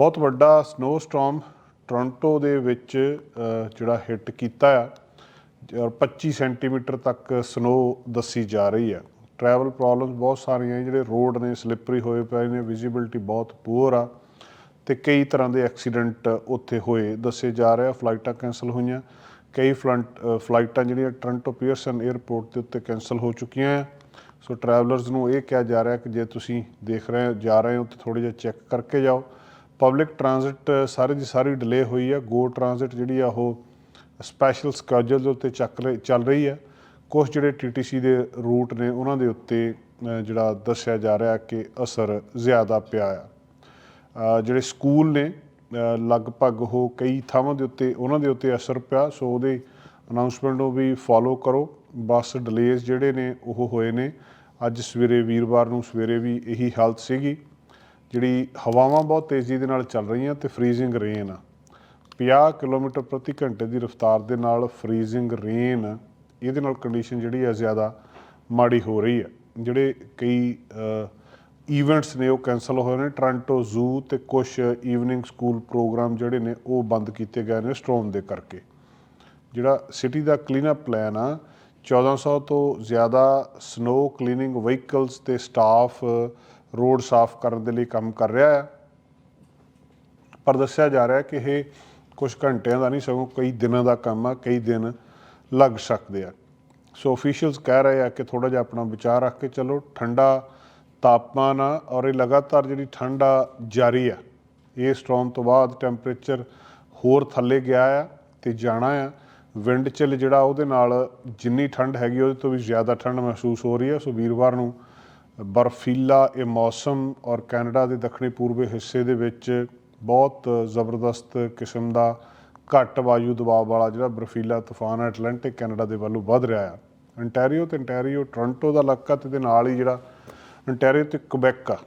ਬਹੁਤ ਵੱਡਾ snow storm Toronto ਦੇ ਵਿੱਚ ਜਿਹੜਾ ਹਿੱਟ ਕੀਤਾ ਆ, ਔਰ 25 ਸੈਂਟੀਮੀਟਰ ਤੱਕ ਸਨੋ ਦੱਸੀ ਜਾ ਰਹੀ ਹੈ ਟਰੈਵਲ ਪ੍ਰੋਬਲਮਸ ਬਹੁਤ ਸਾਰੀਆਂ ਜਿਹੜੇ ਰੋਡ ਨੇ ਸਲਿੱਪਰੀ ਹੋਏ ਪਏ ਨੇ ਵਿਜ਼ਿਬਿਲਟੀ ਬਹੁਤ ਪੂਅਰ ਆ, ਤੇ ਕਈ ਤਰ੍ਹਾਂ ਦੇ ਐਕਸੀਡੈਂਟ ਉੱਥੇ ਹੋਏ ਦੱਸੇ ਜਾ ਰਹੇ ਆ ਫਲਾਈਟਾਂ ਕੈਂਸਲ ਹੋਈਆਂ। ਕਈ ਫਲੰਟ ਫਲਾਈਟਾਂ ਜਿਹੜੀਆਂ ਟੋਰਾਂਟੋ ਪੀਅਰਸਨ 에ਅਰਪੋਰਟ ਦੇ ਉੱਤੇ ਕੈਂਸਲ ਹੋ ਚੁੱਕੀਆਂ ਆ। ਸੋ ਟਰੈਵਲਰਸ ਨੂੰ ਇਹ ਕਿਹਾ ਜਾ ਰਿਹਾ ਕਿ ਜੇ ਤੁਸੀਂ ਦੇਖ ਰਹੇ ਹੋ, ਜਾ ਰਹੇ ਹੋ, ਤਾਂ ਥੋੜ੍ਹਾ ਜਿਹਾ ਚੈੱਕ ਕਰਕੇ ਜਾਓ। ਪਬਲਿਕ ਟਰਾਂਜ਼ਿਟ ਸਾਰੇ ਦੀ ਸਾਰੀ ਡਿਲੇ ਹੋਈ ਹੈ ਗੋ ਟਰਾਂਜ਼ਿਟ ਜਿਹੜੀ ਆ ਉਹ ਸਪੈਸ਼ਲ ਸਕੇਜੂਲ ਦੇ ਉੱਤੇ ਚੱਕ ਰਹੀ ਚੱਲ ਰਹੀ ਹੈ ਕੁਝ ਜਿਹੜੇ ਟੀਟੀਸੀ ਦੇ ਰੂਟ ਨੇ, ਉਹਨਾਂ ਦੇ ਉੱਤੇ ਜਿਹੜਾ ਦੱਸਿਆ ਜਾ ਰਿਹਾ ਕਿ ਅਸਰ ਜ਼ਿਆਦਾ ਪਿਆ ਆ। ਜਿਹੜੇ ਸਕੂਲ ਨੇ ਲਗਭਗ ਉਹ ਕਈ ਥਾਵਾਂ ਦੇ ਉੱਤੇ, ਉਹਨਾਂ ਦੇ ਉੱਤੇ ਅਸਰ ਪਿਆ। ਸੋ ਉਹਦੇ ਅਨਾਉਂਸਮੈਂਟ ਨੂੰ ਵੀ ਫੋਲੋ ਕਰੋ। ਬੱਸ ਡਿਲੇਜ਼ ਜਿਹੜੇ ਨੇ, ਉਹ ਹੋਏ ਨੇ। ਅੱਜ ਸਵੇਰੇ ਵੀਰਵਾਰ ਨੂੰ ਸਵੇਰੇ ਵੀ ਇਹੀ ਹਾਲਤ ਸੀਗੀ। ਜਿਹੜੀ ਹਵਾਵਾਂ ਬਹੁਤ ਤੇਜ਼ੀ ਦੇ ਨਾਲ ਚੱਲ ਰਹੀਆਂ ਤੇ ਫ੍ਰੀਜ਼ਿੰਗ ਰੇਨ ਆ। 50 ਕਿਲੋਮੀਟਰ ਪ੍ਰਤੀ ਘੰਟੇ ਦੀ ਰਫ਼ਤਾਰ ਦੇ ਨਾਲ ਫ੍ਰੀਜ਼ਿੰਗ ਰੇਨ ਇਹਦੇ ਨਾਲ ਕੰਡੀਸ਼ਨ ਜਿਹੜੀ ਹੈ ਜ਼ਿਆਦਾ ਮਾੜੀ ਹੋ ਰਹੀ ਹੈ ਜਿਹੜੇ ਕਈ ਇਵੈਂਟਸ ਨੇ ਉਹ ਕੈਨਸਲ ਹੋਏ ਨੇ। ਟ੍ਰਾਂਟੋ ਜ਼ੂ ਤੇ ਕੁਝ ਈਵਨਿੰਗ ਸਕੂਲ ਪ੍ਰੋਗਰਾਮ ਜਿਹੜੇ ਨੇ ਉਹ ਬੰਦ ਕੀਤੇ ਗਏ ਨੇ ਸਟ੍ਰੋਮ ਦੇ ਕਰਕੇ। ਜਿਹੜਾ ਸਿਟੀ ਦਾ ਕਲੀਨਅਪ ਪਲਾਨ ਆ 1400 ਤੋਂ ਜ਼ਿਆਦਾ ਸਨੋ ਕਲੀਨਿੰਗ ਵਹੀਕਲਸ ਤੇ ਸਟਾਫ ਰੋਡ ਸਾਫ਼ ਕਰਨ ਦੇ ਲਈ ਕੰਮ ਕਰ ਰਿਹਾ ਹੈ ਪਰ ਦੱਸਿਆ ਜਾ ਰਿਹਾ ਕਿ ਇਹ ਕੁਝ ਘੰਟਿਆਂ ਦਾ ਨਹੀਂ, ਸਗੋਂ ਕਈ ਦਿਨਾਂ ਦਾ ਕੰਮ ਆ, ਕਈ ਦਿਨ ਲੱਗ ਸਕਦੇ ਆ। ਸੋ ਅਫੀਸ਼ੀਅਲਸ ਕਹਿ ਰਹੇ ਆ ਕਿ ਥੋੜਾ ਜਿਹਾ ਆਪਣਾ ਵਿਚਾਰ ਰੱਖ ਕੇ ਚੱਲੋ, ਠੰਡਾ ਤਾਪਮਾਨ ਆ ਔਰ ਇਹ ਲਗਾਤਾਰ ਜਿਹੜੀ ਠੰਡ ਆ, ਜਾਰੀ ਆ। ਇਹ ਸਟ੍ਰੋਮ ਤੋਂ ਬਾਅਦ ਟੈਂਪਰੇਚਰ ਹੋਰ ਥੱਲੇ ਗਿਆ ਆ ਤੇ ਜਾਣਾ ਆ। ਵਿੰਡ ਚਿਲ ਜਿਹੜਾ ਉਹਦੇ ਨਾਲ ਜਿੰਨੀ ਠੰਡ ਹੈਗੀ, ਉਹਦੇ ਤੋਂ ਵੀ ਜ਼ਿਆਦਾ ਠੰਡ ਮਹਿਸੂਸ ਹੋ ਰਹੀ ਹੈ ਸੋ ਵੀਰਵਾਰ ਨੂੰ ਬਰਫੀਲਾ ਇਹ ਮੌਸਮ ਔਰ ਕੈਨੇਡਾ ਦੇ ਦੱਖਣੀ ਪੂਰਬੀ ਹਿੱਸੇ ਦੇ ਵਿੱਚ ਬਹੁਤ ਜ਼ਬਰਦਸਤ ਕਿਸਮ ਦਾ ਘੱਟ ਵਾਯੂ ਦਬਾਅ ਵਾਲਾ ਜਿਹੜਾ ਬਰਫੀਲਾ ਤੂਫਾਨ ਹੈ, ਐਟਲਾਂਟਿਕ ਕੈਨੇਡਾ ਦੇ ਵੱਲੋਂ ਵੱਧ ਰਿਹਾ ਹੈ। ਅੰਟੈਰੀਓ ਤੇ ਅੰਟੈਰੀਓ ਟੋਰਾਂਟੋ ਦਾ ਇਲਾਕਾ ਤੇ ਦੇ ਨਾਲ ਹੀ ਜਿਹੜਾ ਅੰਟੈਰੀਓ ਤੇ ਕੁਬੈਕ ਆ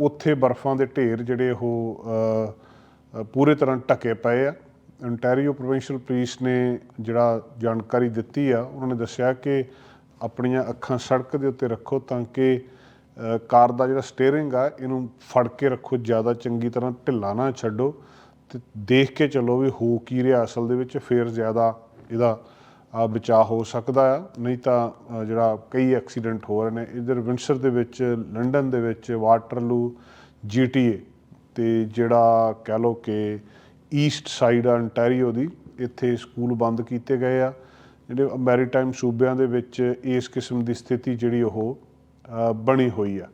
ਉੱਥੇ ਬਰਫ਼ਾਂ ਦੇ ਢੇਰ ਜਿਹੜੇ ਉਹ ਪੂਰੇ ਤਰ੍ਹਾਂ ਢਕੇ ਪਏ ਆ। ਅੰਟੈਰੀਓ ਪ੍ਰੋਵਿੰਸ਼ੀਅਲ ਪੁਲਿਸ ਨੇ ਜਿਹੜਾ ਜਾਣਕਾਰੀ ਦਿੱਤੀ ਆ, ਉਹਨਾਂ ਨੇ ਦੱਸਿਆ ਕਿ ਆਪਣੀਆਂ ਅੱਖਾਂ ਸੜਕ ਦੇ ਉੱਤੇ ਰੱਖੋ ਤਾਂ ਕਿ ਕਾਰ ਦਾ ਜਿਹੜਾ ਸਟੀਅਰਿੰਗ ਆ, ਇਹਨੂੰ ਫੜ ਕੇ ਰੱਖੋ, ਜ਼ਿਆਦਾ ਚੰਗੀ ਤਰ੍ਹਾਂ ਢਿੱਲਾ ਨਾ ਛੱਡੋ ਤੇ ਦੇਖ ਕੇ ਚੱਲੋ ਵੀ ਹੋ ਕੀ ਰਿਹਾ ਅਸਲ ਦੇ ਵਿੱਚ, ਫੇਰ ਜ਼ਿਆਦਾ ਇਹਦਾ ਬਚਾਅ ਹੋ ਸਕਦਾ ਆ। ਨਹੀਂ ਤਾਂ ਜਿਹੜਾ ਕਈ ਐਕਸੀਡੈਂਟ ਹੋ ਰਹੇ ਨੇ, ਇਧਰ ਵਿੰਸਰ ਦੇ ਵਿੱਚ, ਲੰਡਨ ਦੇ ਵਿੱਚ, ਵਾਟਰਲੂ ਜੀਟੀਏ ਤੇ ਜਿਹੜਾ ਕਹਿ ਲਓ ਕਿ ਈਸਟ ਸਾਈਡ ਆ ਅੰਟੈਰੀਓ ਦੀ, ਇੱਥੇ ਸਕੂਲ ਬੰਦ ਕੀਤੇ ਗਏ ਆ। ਜਿਹੜੇ ਮੈਰੀਟਾਈਮ ਸੂਬਿਆਂ ਦੇ ਵਿੱਚ ਇਸ ਕਿਸਮ ਦੀ ਸਥਿਤੀ ਜਿਹੜੀ ਉਹ ਬਣੀ ਹੋਈ ਆ।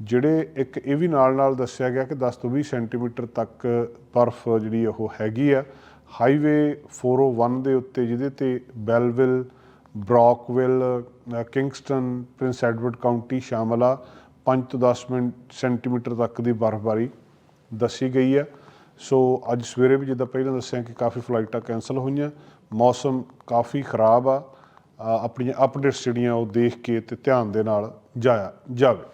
ਜਿਹੜੇ ਇੱਕ ਇਹ ਵੀ ਨਾਲ ਨਾਲ ਦੱਸਿਆ ਗਿਆ ਕਿ 10 ਤੋਂ 20 ਸੈਂਟੀਮੀਟਰ ਤੱਕ ਬਰਫ਼ ਜਿਹੜੀ ਉਹ ਹੈਗੀ ਆ। ਹਾਈਵੇ 401 ਦੇ ਉੱਤੇ ਜਿਹਦੇ ਤੇ Belleville, Brockville Kingston, Prince Edward County ਸ਼ਾਮਲ ਆ। 5 ਤੋਂ 10 ਮਿੰਟ ਸੈਂਟੀਮੀਟਰ ਤੱਕ ਦੀ ਬਰਫ਼ਬਾਰੀ ਦੱਸੀ ਗਈ ਆ। ਸੋ ਅੱਜ ਸਵੇਰੇ ਵੀ ਜਿੱਦਾਂ ਪਹਿਲਾਂ ਦੱਸਿਆ ਕਿ ਕਾਫੀ ਫਲਾਈਟਾਂ ਕੈਂਸਲ ਹੋਈਆਂ। ਮੌਸਮ ਕਾਫੀ ਖਰਾਬ ਆ ਆਪਣੀਆਂ ਅਪਡੇਟਸ ਜਿਹੜੀਆਂ ਉਹ ਦੇਖ ਕੇ ਤੇ ਧਿਆਨ ਦੇ ਨਾਲ ਜਾਇਆ ਜਾਵੇ।